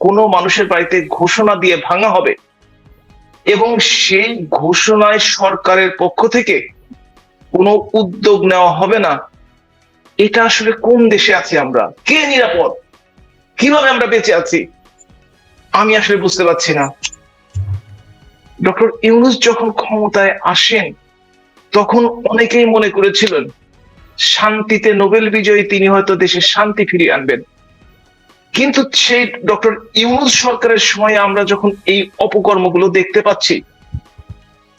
কোনো মানুষের বাড়িতে ঘোষণা দিয়ে ভাঙা হবে এবং সেই ঘোষণায় সরকারের পক্ষ থেকে কোনো উদ্যোগ নেওয়া হবে না, এটা আসলে কোন দেশে আছি আমরা? কে নিরাপদ? কীভাবে আমরা বেঁচে আছি? আমি আসলে বুঝতে পারছি না। ডক্টর ইউনুস যখন ক্ষমতায় আসেন, তখন অনেকেই মনে করেছিলেন, শান্তিতে নোবেল বিজয়ী তিনি হয়তো দেশে শান্তি ফিরিয়ে আনবেন। কিন্তু সেই ডক্টর ইউনুস সরকারের সময় আমরা যখন এই অপকর্মগুলো দেখতে পাচ্ছি,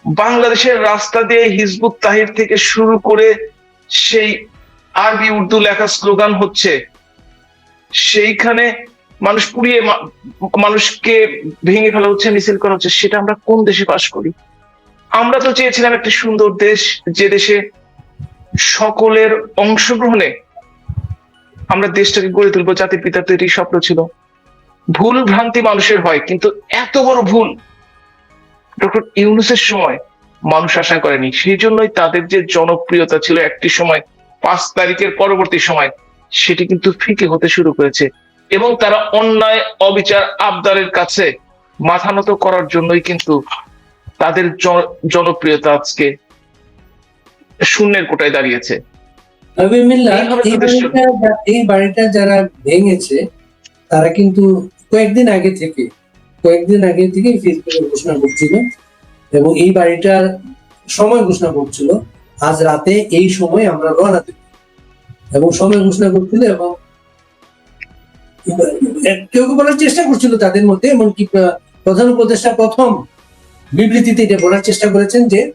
বাংলাদেশের রাস্তা দিয়ে হিজবুত তাহির থেকে শুরু করে সেই আরবি উর্দু লেখা স্লোগান হচ্ছে, সেইখানে মানুষ পুড়িয়ে মানুষকে ভেঙে ফেলা হচ্ছে, মিছিল করা হচ্ছে, সেটা আমরা কোন দেশে বাস করি? আমরা তো চেয়েছিলাম একটি সুন্দর দেশ, যে দেশে সকলের অংশগ্রহণে আমরা দেশটাকে গড়ে তুলবো, জাতির পিতার তো এটি স্বপ্ন ছিল। ভুল ভ্রান্তি মানুষের হয়, কিন্তু এত বড় ভুল। ডক্টর ইউনুসের সময় মানুষ আশা করেনি। সেই জন্যই তাদের যে জনপ্রিয়তা ছিল একটি সময়, পাঁচ তারিখের পরবর্তী সময়, সেটি কিন্তু ফিকে হতে শুরু করেছে। এবং তারা অন্যায়, অবিচার, আবদারের কাছে মাথা নত করার জন্যই কিন্তু তাদের জন- জনপ্রিয়তা আজকে শূন্যের কোটায় দাঁড়িয়েছে। এই বাড়িটা এই বাড়িটা যারা ভেঙেছে তারা কিন্তু কয়েকদিন আগে থেকে কয়েকদিন আগে থেকে ফেসবুকে ঘোষণা করছিল এবং এই বাড়িটার সময় ঘোষণা করছিল। আজ রাতে এই সময় আমরা রওনা দেব। এবং সময় ঘোষণা করছিল এবং কেউ কেউ বলার চেষ্টা করছিল তাদের মধ্যে এমনকি প্রধান উপদেষ্টা প্রথম বিবৃতিতে এটা বলার চেষ্টা করেছেন যে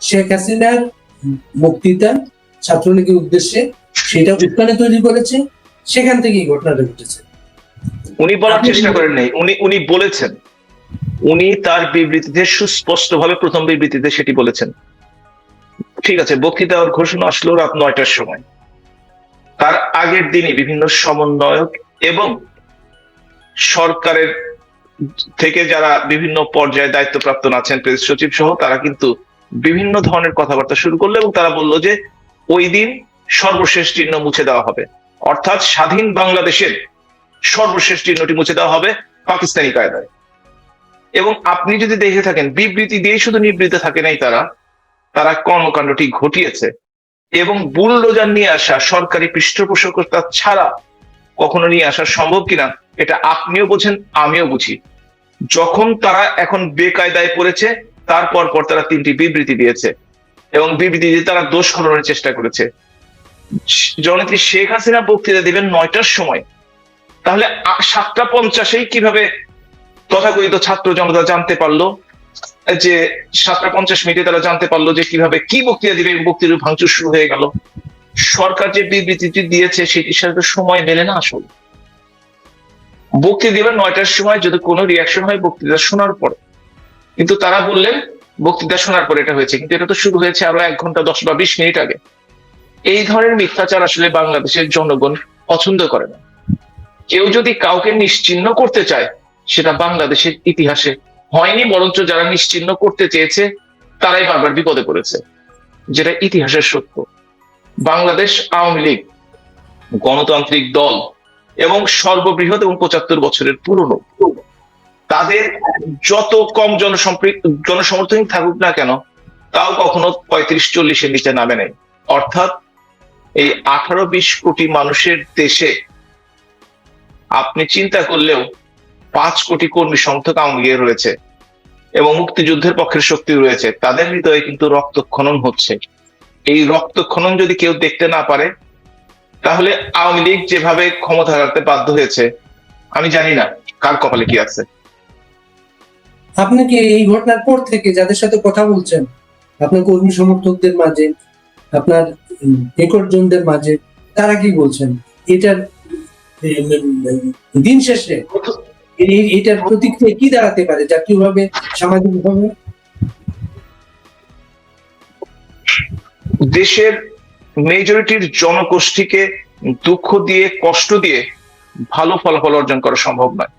শেখ হাসিনার বক্তৃতা ছাত্রলীগের উদ্দেশ্যে সেটা উৎকানে তৈরি করেছে সেখান থেকে এই ঘটনাটা ঘটেছে। উনি বলার চেষ্টা করেন নাই। উনি উনি বলেছেন। উনি তার বিবৃতিতে সুস্পষ্ট ভাবে প্রথম বিবৃতিতে সেটি বলেছেন। ঠিক আছে বক্তৃতা ওর ঘোষণা আসলো রাত নয়টার সময়। তার আগের দিনই বিভিন্ন সমন্বয়ক এবং সরকারের থেকে যারা বিভিন্ন পর্যায়ে দায়িত্বপ্রাপ্ত আছেন প্রেস সচিব সহ তারা কিন্তু বিভিন্ন ধরনের কথাবার্তা শুরু করল এবং তারা বলল যে ওই দিন সর্বশেষ চিহ্ন মুছে দেওয়া হবে। অর্থাৎ স্বাধীন বাংলাদেশের সর্বশেষ চিহ্নটি মুছে দেওয়া হবে পাকিস্তানি কায়দায়। এবং আপনি যদি দেখে থাকেন, বিবৃতি দিয়ে শুধু নিবৃত্ত থাকে নাই তারা তারা কর্মকাণ্ডটি ঘটিয়েছে। এবং বুলডোজার নিয়ে আসা সরকারি পৃষ্ঠপোষকতা ছাড়া কখনো নিয়ে আসা সম্ভব কিনা, এটা আপনিও বোঝেন, আমিও বুঝি। যখন তারা এখন বেকায়দায় পড়েছে, তারপর পর তারা তিনটি বিবৃতি দিয়েছে। এবং বিবৃতি দিয়ে তারা দোষ খননের চেষ্টা করেছে। জননেত্রী শেখ হাসিনা বক্তৃতা দিবেন নয়টার সময়। তাহলে সাতটা পঞ্চাশেই কীভাবে তথাকথিত ছাত্র জনতা জানতে পারল? যে সাতটা পঞ্চাশ মিনিটে তারা জানতে পারল যে কীভাবে কি বক্তৃতা দিবে বক্তৃতা ভাঙচুর শুরু হয়ে গেল। সরকার যে বিবৃতিটি দিয়েছে, সেটির সাথে সময় মেলে না আসলে। বক্তৃতা দিবেন নয়টার সময় যদি কোনো রিয়াকশন হয় বক্তৃতা শোনার পরে। কিন্তু তারা বললেন বক্তৃতা শোনার পরে এটা হয়েছে, কিন্তু এটা তো শুরু হয়েছে আরও এক ঘণ্টা, দশ বা বিশ মিনিট আগে। এই ধরনের মিথ্যাচার আসলে বাংলাদেশের জনগণ পছন্দ করে না। কেউ যদি কাউকে নিশ্চিহ্ন করতে চায়, সেটা বাংলাদেশের ইতিহাসে হয়নি, বরঞ্চ যারা নিশ্চিহ্ন করতে চেয়েছে, তারাই বারবার বিপদে পড়েছে, যেটা ইতিহাসের সত্য। বাংলাদেশ আওয়ামী লীগ, গণতান্ত্রিক দল এবং সর্ববৃহৎ এবং পঁচাত্তর বছরের পুরনো তাদের যত কম জনসম্পৃ- জনসমর্থন থাকুক না কেন, তাও কখনো পঁয়ত্রিশ, চল্লিশের নিচে নামে নেই। অর্থাৎ এই আঠারো, বিশ কোটি মানুষের দেশে আপনি চিন্তা করলেও পাঁচ কোটি কর্মী সংখ্যক আওয়ামী রয়েছে এবং মুক্তিযুদ্ধের পক্ষের শক্তি রয়েছে, তাদের হৃদয়ে কিন্তু রক্তক্ষরণ হচ্ছে। এই রক্তক্ষরণ যদি কেউ দেখতে না পারে, তাহলে আওয়ামী লীগ যেভাবে ক্ষমতা হারাতে বাধ্য হয়েছে, আমি জানি না কার কপালে কি আছে। আপনি কি এই ঘটনার পর থেকে যাদের সাথে কথা বলছেন, আপনার কর্মী সমর্থকদের মাঝে, আপনার নিকটজনদের মাঝে, তারা কি বলছেন? এটার দিন শেষে এটার প্রতিক্রিয়া কি দাঁড়াতে পারে? জাতীয়ভাবে সামাজিকভাবে দেশের মেজরিটির জনগোষ্ঠীকে দুঃখ দিয়ে, কষ্ট দিয়ে ভালো ফলাফল অর্জন করা সম্ভব নয়।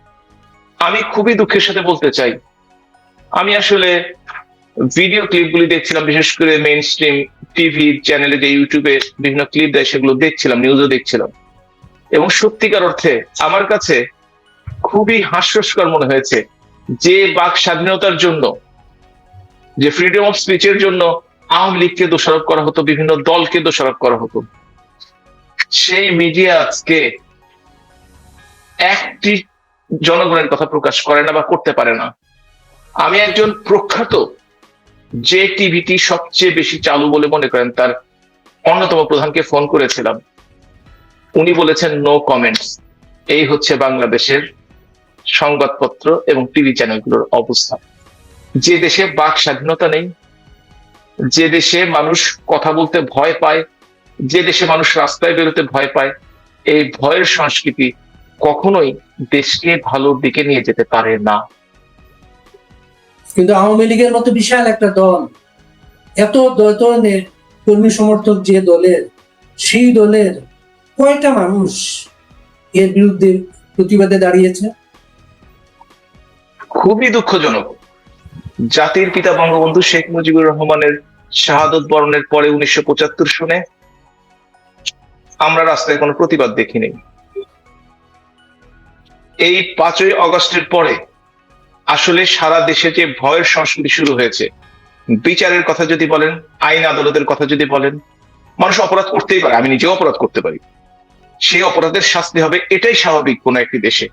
আমি খুবই দুঃখের সাথে বলতে চাই আমি আসলে ভিডিও ক্লিপগুলি দেখছিলাম, বিশেষ করে মেইন স্ট্রিম টিভি চ্যানেলে যে ইউটিউবে বিভিন্ন ক্লিপ দেয়, সেগুলো দেখছিলাম নিউজও দেখছিলাম। এবং সত্যিকার অর্থে আমার কাছে খুবই হাস্যস্কর মনে হয়েছে যে বাক স্বাধীনতার জন্য, যে ফ্রিডম অফ স্পিচের জন্য আওয়ামী লীগকে দোষারোপ করা হতো, বিভিন্ন দলকে দোষারোপ করা হতো। সেই মিডিয়া আজকে একটি জনগণের কথা প্রকাশ করে না বা করতে পারে না। আমি একজন প্রখ্যাত যে টিভিটি সবচেয়ে বেশি চালু বলে মনে করেন, তার অন্যতম প্রধানকে ফোন করেছিলাম। উনি বলেছেন নো কমেন্টস এই হচ্ছে বাংলাদেশের সংবাদপত্র এবং টিভি চ্যানেলগুলোর অবস্থা। যে দেশে বাক স্বাধীনতা নেই, যে দেশে মানুষ কথা বলতে ভয় পায়, যে দেশে মানুষ রাস্তায় বেরোতে ভয় পায়, এই ভয়ের সংস্কৃতি কখনোই দেশকে ভালোর দিকে নিয়ে যেতে পারে না। কিন্তু আওয়ামী লীগের মতো বিশাল একটা দল, এত ধরনের কর্মী সমর্থক যে দলের, সেই দলের কয়টা মানুষ এর বিরুদ্ধে প্রতিবাদে দাঁড়িয়েছে? খুবই দুঃখজনক। জাতির পিতা বঙ্গবন্ধু শেখ মুজিবুর রহমানের শাহাদত বরণের পরে উনিশশো পঁচাত্তর সনে আমরা রাস্তায় কোনো প্রতিবাদ দেখিনি। এই পাঁচই অগস্টের পরে আসলে সারা দেশে যে ভয়ের সংস্কৃতি শুরু হয়েছে, বিচারের কথা যদি বলেন, আইন আদালতের কথা যদি বলেন, মানুষ অপরাধ করতেই পারে, আমি নিজেও অপরাধ করতে পারি। সেই অপরাধের শাস্তি হবে, এটাই স্বাভাবিক কোনো একটি দেশে।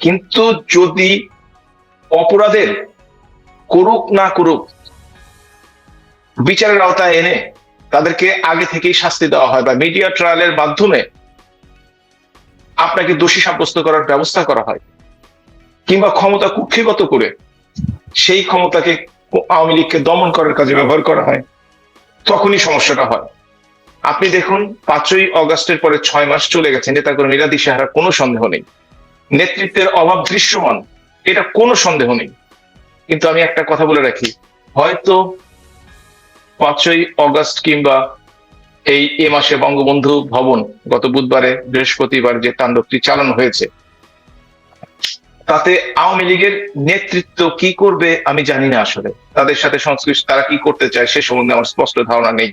কিন্তু যদি অপরাধের করুক না করুক, বিচারের আওতায় এনে তাদেরকে আগে থেকেই শাস্তি দেওয়া হয় বা মিডিয়া ট্রায়ালের মাধ্যমে আপনাকে দোষী সাব্যস্ত করার ব্যবস্থা করা হয় কিংবা ক্ষমতা কুক্ষিগত করে সেই ক্ষমতাকে আওয়ামী লীগকে দমন করার কাজে ব্যবহার করা হয়, তখনই সমস্যাটা হয়। আপনি দেখুন, পাঁচই অগস্টের পরে ছয় মাস চলে গেছে নেতাকর্মীরা দিশেহারা কোনো সন্দেহ নেই। নেতৃত্বের অভাব দৃশ্যমান, এটা কোনো সন্দেহ নেই। কিন্তু আমি একটা কথা বলে রাখি, হয়তো পাঁচই অগস্ট কিংবা এই এ মাসে বঙ্গবন্ধু ভবন গত বুধবারে বৃহস্পতিবার যে তাণ্ডবটি চালানো হয়েছে তাতে আওয়ামী লীগের নেতৃত্ব কি করবে আমি জানি না আসলে। তাদের সাথে সংশ্লিষ্ট তারা কি করতে চায় সে সম্বন্ধে আমার স্পষ্ট ধারণা নেই।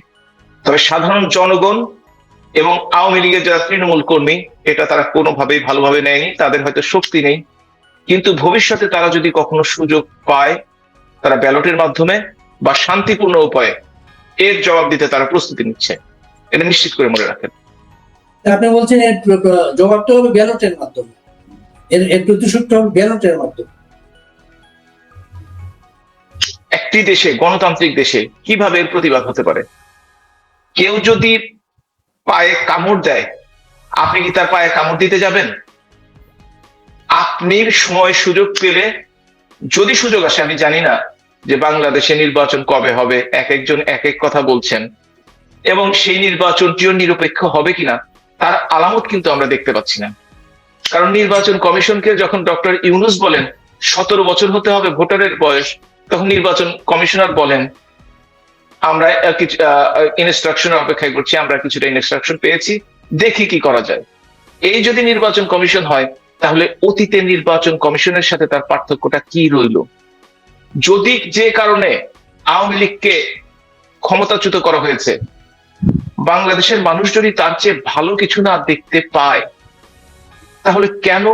তবে সাধারণ জনগণ এবং আওয়ামী লীগের যারা তৃণমূল কর্মী, এটা তারা কোনোভাবেই ভালোভাবে নেয়নি, তাদের হয়তো শক্তি নেই। কিন্তু ভবিষ্যতে তারা যদি কখনো সুযোগ পায়, তারা ব্যালটের মাধ্যমে বা শান্তিপূর্ণ উপায়ে এর জবাব দিতে তারা প্রস্তুতি নিচ্ছে। এটা নিশ্চিত করে মনে রাখেন। আপনি বলছেন জবাবটা হবে ব্যালটের মাধ্যমে। এর এর প্রতিশোধটা হবে ব্যালটের মাধ্যমে। একটি দেশে, গণতান্ত্রিক দেশে কীভাবে এর প্রতিবাদ হতে পারে? কেউ যদি পায়ে কামড় দেয়, আপনি কি তার পায়ে কামড় দিতে যাবেন? আপনি সময় সুযোগ পেলে, যদি সুযোগ আসে, আমি জানি না যে বাংলাদেশে নির্বাচন কবে হবে, এক একজন এক এক কথা বলছেন, এবং সেই নির্বাচনটিও নিরপেক্ষ হবে কিনা, তার আলামত কিন্তু আমরা দেখতে পাচ্ছি না। কারণ নির্বাচন কমিশনকে যখন ডক্টর ইউনুস বলেন, সতেরো বছর হতে হবে ভোটারের বয়স, তখন নির্বাচন কমিশনার বলেন, আমরা কিছু ইনস্ট্রাকশন অপেক্ষায় করছি, আমরা কিছুটা ইনস্ট্রাকশন পেয়েছি, দেখি কি করা যায়। এই যদি নির্বাচন কমিশন হয়, তাহলে অতীতের নির্বাচন কমিশনের সাথে তার পার্থক্যটা কি রইল? যদি যে কারণে আওয়ামী লীগকে ক্ষমতাচ্যুত করা হয়েছে, বাংলাদেশের মানুষ যদি তার চেয়ে ভালো কিছু না দেখতে পায় তাহলে কেন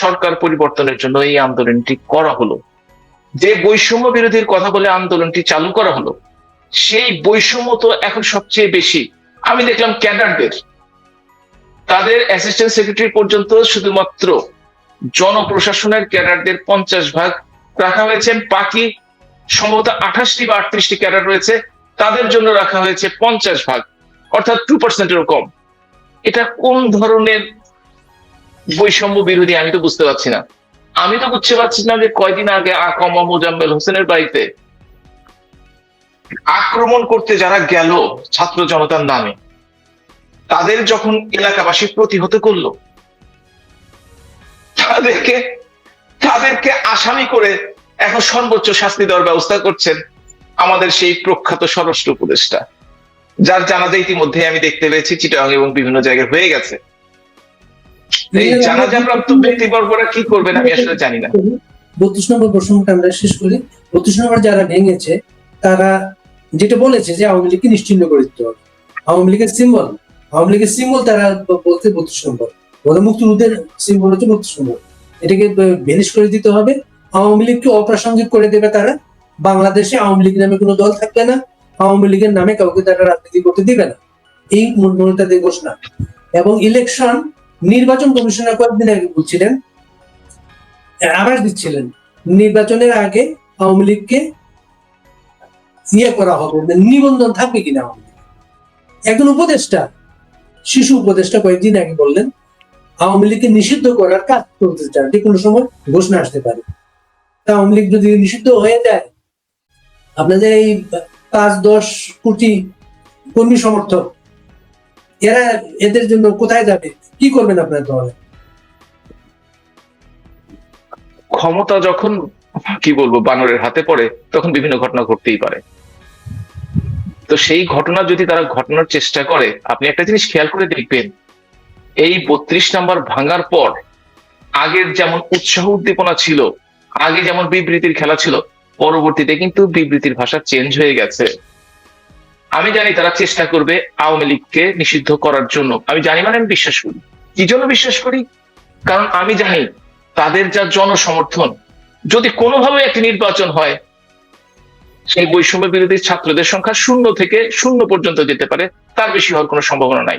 সরকার পরিবর্তনের জন্য এই আন্দোলনটি করা হলো? যে বৈষম্য বিরোধীর কথা বলে আন্দোলনটি চালু করা হলো, সেই বৈষম্য তো এখন সবচেয়ে বেশি। আমি দেখলাম ক্যাডারদের, তাদের অ্যাসিস্ট্যান্ট সেক্রেটারি পর্যন্ত শুধুমাত্র জনপ্রশাসনের ক্যাডারদের পঞ্চাশ ভাগ রাখা হয়েছে। বাকি সম্ভবত আঠাশটি বা আটত্রিশটি ক্যাডার রয়েছে, তাদের জন্য রাখা হয়েছে পঞ্চাশ ভাগ, অর্থাৎ টু পার্সেন্টেরও কম। এটা কোন ধরনের বৈষম্য বিরোধী, আমি তো বুঝতে পারছি না। আমি তো বুঝতে পারছি না যে কয়দিন আগে আকমা মোজাম্মেল হোসেনের বাড়িতে আক্রমণ করতে যারা গেল ছাত্র জনতার নামে, তাদের যখন এলাকাবাসী প্রতিহত করল, তাদেরকে তাদেরকে আসামি করে এখন সর্বোচ্চ শাস্তি দেওয়ার ব্যবস্থা করছেন আমাদের সেই প্রখ্যাত স্বরাষ্ট্র উপদেষ্টা, যার জানাজা ইতিমধ্যে আমি দেখতে পেয়েছি চিটাং এবং বিভিন্ন জায়গায় হয়ে গেছে। এই জানাজা ব্যক্তিবর্গরা কি করবেন আমি আসলে জানি না। বত্রিশ নম্বর প্রসঙ্গটা আমরা শেষ করি। বত্রিশ নম্বর যারা ভেঙেছে তারা যেটা বলেছে যে আওয়ামী লীগকে নিশ্চিন্ন করে দিতে হবে। আওয়ামী লীগের সিম্বল আওয়ামী লীগের সিম্বল তারা বলতে বত্রিশ নম্বর। মুক্তিযুদ্ধের সিম্বল হচ্ছে বত্রিশ নম্বর। এটাকে ভেনিশ করে দিতে হবে। আওয়ামী লীগকে অপ্রাসঙ্গিক করে দেবে তারা। বাংলাদেশে আওয়ামী লীগ নামে কোনো দল থাকবে না। আওয়ামী লীগের নামে কাউকে তারা রাজনীতি করতে দিবে না। এই মূলমূলতাদের ঘোষণা। এবং ইলেকশন নির্বাচন কমিশনার কয়েকদিন আগে বলছিলেন, আভাস দিচ্ছিলেন, নির্বাচনের আগে আওয়ামী লীগকে ইয়ে করা হবে মানে নিবন্ধন থাকবে কিনা আওয়ামী লীগ একজন উপদেষ্টা, শিশু উপদেষ্টা কয়েকদিন আগে বললেন, আওয়ামী লীগকে নিষিদ্ধ করার কাজ চলতে চান যে কোনো সময় ঘোষণা আসতে পারে। আওয়ামী লীগ যদি নিষিদ্ধ হয়ে যায়, আপনাদের এই পাঁচ দশ কোটি কর্মী সমর্থক এরা এদের জন্য কোথায় যাবে? কি করবেন আপনার দলে ক্ষমতা যখন, কি বলব, বানরের হাতে পড়ে, তখন বিভিন্ন ঘটনা ঘটতেই পারে। তো সেই ঘটনা যদি তারা ঘটনার চেষ্টা করে, আপনি একটা জিনিস খেয়াল করে দেখবেন, এই বত্রিশ নাম্বার ভাঙার পর, আগের যেমন উৎসাহ উদ্দীপনা ছিল, আগে যেমন বিবৃতির খেলা ছিল, পরবর্তীতে কিন্তু বিবৃতির ভাষা চেঞ্জ হয়ে গেছে। আমি জানি তারা চেষ্টা করবে আওয়ামী লীগকে নিষিদ্ধ করার জন্য। আমি জানি মানে আমি বিশ্বাস করি। কি জন্য বিশ্বাস করি? কারণ আমি জানি তাদের যা জনসমর্থন, যদি কোনোভাবে একটি নির্বাচন হয়, সেই বৈষম্য বিরোধী ছাত্রদের সংখ্যা শূন্য থেকে শূন্য পর্যন্ত যেতে পারে, তার বেশি হওয়ার কোনো সম্ভাবনা নাই।